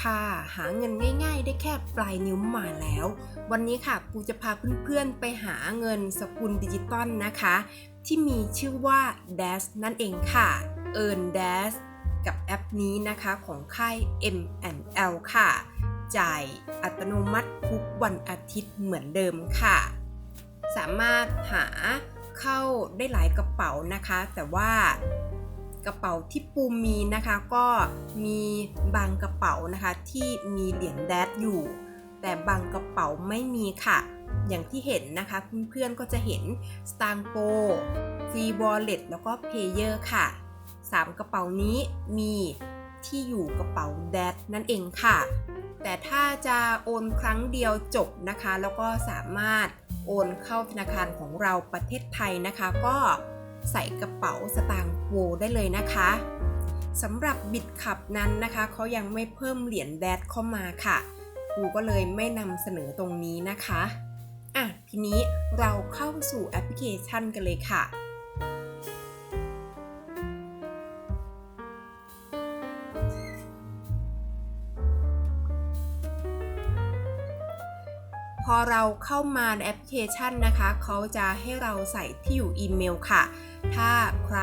ค่ะ หาเงินง่าย ๆ ได้แค่ปลายนิ้วมาแล้ว วันนี้ค่ะกูจะพาเพื่อนๆไปหาเงินสกุลดิจิตอลนะคะ ที่มีชื่อว่า Dash นั่นเองค่ะ Earn Dash กับแอปนี้นะคะของค่าย M&L ค่ะ จ่ายอัตโนมัติทุกวันอาทิตย์เหมือนเดิมค่ะ สามารถหาเข้าได้หลายกระเป๋านะคะ แต่ว่า กระเป๋าที่ปูมีนะคะก็มีบางกระเป๋านะคะที่มีเหรียญแดดอยู่ แต่บางกระเป๋าไม่มีค่ะ อย่างที่เห็นนะคะเพื่อนๆก็จะเห็น s t a n g p o Free Wallet แล้วก็ Payer ค่ะ 3 กระเป๋านี้มีที่อยู่กระเป๋าแดดนั่นเองค่ะ แต่ถ้าจะโอนครั้งเดียวจบนะคะ แล้วก็สามารถโอนเข้าธนาคารของเราประเทศไทยนะคะก็ ใส่กระเป๋าสตางค์โวได้เลยนะคะสำหรับบิตขับนั้นนะคะเขายังไม่เพิ่มเหรียญแดดเข้ามาค่ะกูก็เลยไม่นำเสนอตรงนี้นะคะอะทีนี้เราเข้าสู่แอปพลิเคชันกันเลยค่ะ อเราเข้ามาในแอปพลิเคชันนะคะ เขาจะให้เราใส่ที่อยู่อีเมลค่ะ ถ้าใคร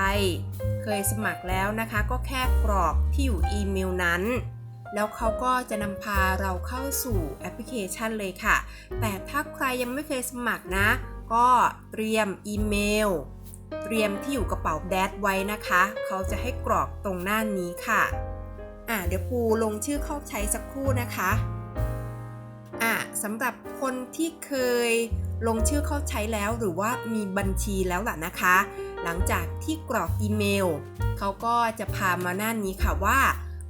เคยสมัครแล้วนะคะ ก็แค่กรอกที่อยู่อีเมลนั้น แล้วเขาก็จะนำพาเราเข้าสู่แอปพลิเคชันเลยค่ะ แต่ถ้าใครยังไม่เคยสมัครนะ ก็เตรียมอีเมล เตรียมที่อยู่กระเป๋าแดดไว้นะคะ เขาจะให้กรอกตรงหน้านี้ค่ะ อะเดี๋ยวปูลงชื่อเข้าใช้สักครู่นะคะ อะสำหรับคนที่เคยลงชื่อเข้าใช้แล้วหรือว่ามีบัญชีแล้วล่ะนะคะ หลังจากที่กรอกอีเมล เขาก็จะพามาหน้านี้ค่ะว่า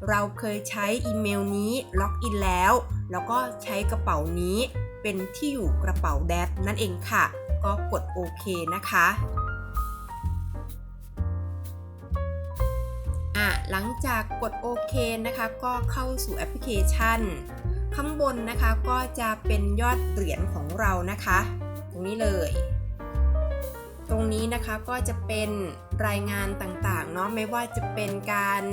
เราเคยใช้อีเมลนี้ล็อกอินแล้ว แล้วก็ใช้กระเป๋านี้เป็นที่อยู่กระเป๋าแดดนั่นเองค่ะ ก็กดโอเคนะคะอะหลังจากกดโอเคนะคะ ก็เข้าสู่แอปพลิเคชัน ข้างบนนะคะก็จะเป็นยอดเหรียญของเรานะคะ ตรงนี้เลย ตรงนี้นะคะก็จะเป็นรายงานต่างๆเนาะไม่ว่าจะเป็นการ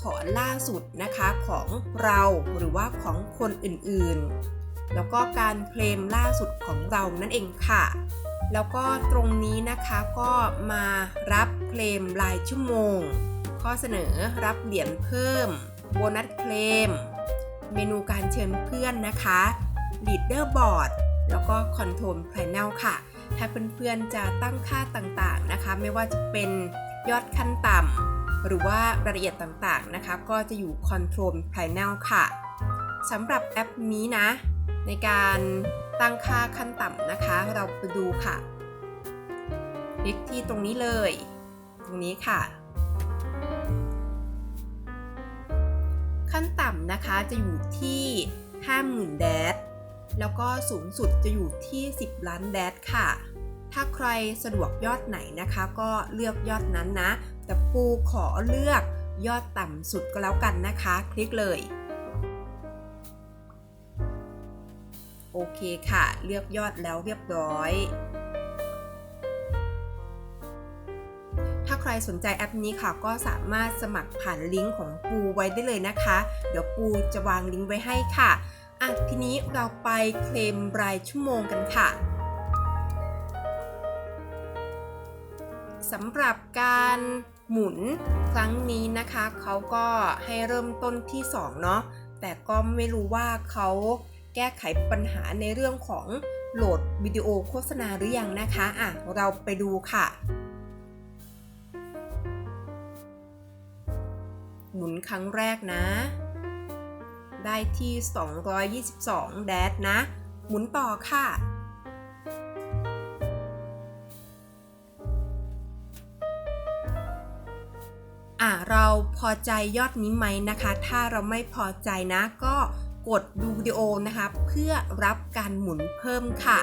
ถอนล่าสุดนะคะของเราหรือว่าของคนอื่นๆ แล้วก็การเคลมล่าสุดของเรานั่นเองค่ะ แล้วก็ตรงนี้นะคะก็มารับเคลมรายชั่วโมง ข้อเสนอรับเหรียญเพิ่ม โบนัสเคลม เมนูการเชิญเพื่อนนะคะ Leaderboard แล้วก็ Control Panel ค่ะ ถ้าเพื่อนๆจะตั้งค่าต่างๆนะคะ ไม่ว่าจะเป็นยอดขั้นต่ำหรือว่ารายละเอียดต่างๆนะคะ ก็จะอยู่ Control Panel ค่ะสำหรับแอปนี้นะ ในการตั้งค่าขั้นต่ำนะคะ เราไปดูค่ะ คลิกที่ตรงนี้เลย ตรงนี้ค่ะ ขั้นต่ำนะคะจะอยู่ที่50,000แดดแล้วก็สูงสุดจะอยู่ที่ 10 ล้านแดดค่ะ ถ้าใครสะดวกยอดไหนนะคะ ก็เลือกยอดนั้นนะ แต่ปูขอเลือกยอดต่ำสุดก็แล้วกันนะคะ คลิกเลย โอเคค่ะ เลือกยอดแล้วเรียบร้อย ใครสนใจแอปนี้ค่ะ ก็สามารถสมัครผ่านลิงก์ของปูไว้ได้เลยนะคะ เดี๋ยวปูจะวางลิงก์ไว้ให้ค่ะอะทีนี้เราไปเคลมรายชั่วโมงกันค่ะสำหรับการหมุนครั้งนี้นะคะ เขาก็ให้เริ่มต้นที่ 2 เนาะแต่ก็ไม่รู้ว่าเขาแก้ไขปัญหาในเรื่องของโหลดวิดีโอโฆษณาหรือยังนะคะ อะ เราไปดูค่ะ มุนครั้งแรกนะ ได้ที่ 222 แดดนะ หมุนต่อค่ะ อะ เราพอใจยอดนี้ไหมนะคะ ถ้าเราไม่พอใจนะก็กดดูวิดีโอนะคะ เพื่อรับการหมุนเพิ่มค่ะ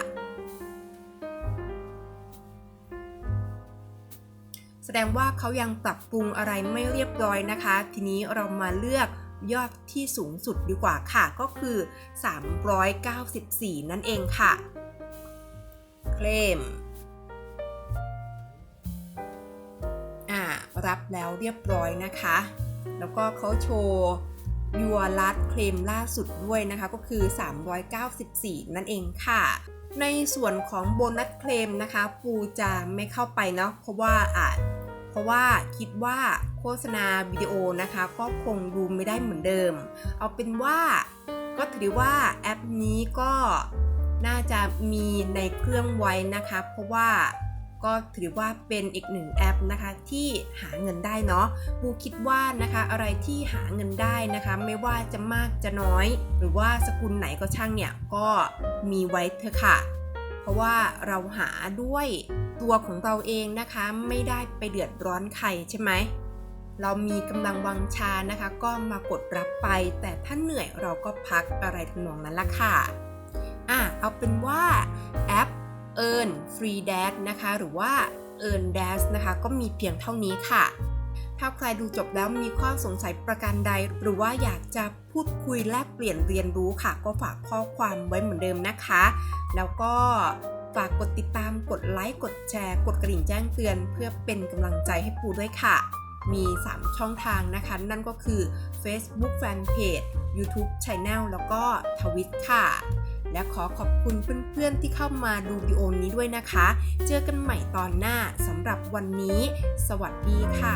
แสดงว่าเขายังปรับปรุงอะไรไม่เรียบร้อยนะคะ ทีนี้เรามาเลือกยอดที่สูงสุดดีกว่าค่ะ ก็คือ 394 นั่นเองค่ะ เคลมอ่ารับแล้วเรียบร้อยนะคะ แล้วก็เขาโชว์ยัวลัดเคลมล่าสุดด้วยนะคะ ก็คือ 394 นั่นเองค่ะในส่วนของโบนัสเคลมนะคะ ปูจะไม่เข้าไปเนาะเพราะว่าอาจ ราะว่าคิดว่าโฆษณาวิดีโอนะคะ ก็คงดูไม่ได้เหมือนเดิม เอาเป็นว่าก็ถือว่าแอปนี้ก็น่าจะมีในเครื่องไว้นะคะ เพราะว่าก็ถือว่าเป็นอีกหนึ่งแอปนะคะที่หาเงินได้เนาะปูคิดว่านะคะอะไรที่หาเงินได้นะคะ ไม่ว่าจะมากจะน้อย หรือว่าสกุลไหนก็ช่างเนี่ยก็มีไว้เถอะค่ะ ราะว่าเราหาด้วยตัวของเราเองนะคะ ไม่ได้ไปเดือดร้อนใครใช่ไหมเรามีกำลังวังชานะคะ ก็มากดรับไป แต่ถ้าเหนื่อยเราก็พักอะไรทำนองนั้นละค่ะอะเอาเป็นว่าแอป Earn Free Dash นะคะ หรือว่า Earn Dash นะคะ ก็มีเพียงเท่านี้ค่ะ ถ้าใครดูจบแล้วมีข้อสงสัยประการใด หรือว่าอยากจะพูดคุยแลกเปลี่ยนเรียนรู้ค่ะ ก็ฝากข้อความไว้เหมือนเดิมนะคะ แล้วก็ฝากกดติดตามกดไลค์กดแชร์ กดกระดิ่งแจ้งเตือน เพื่อเป็นกำลังใจให้ปูด้วยค่ะ มี 3 ช่องทางนะคะ นั่นก็คือ Facebook Fanpage YouTube Channel แล้วก็ทวิตค่ะ และขอขอบคุณเพื่อนๆที่เข้ามาดูวิดีโอนี้ด้วยนะคะ เจอกันใหม่ตอนหน้าสำหรับวันนี้ สวัสดีค่ะ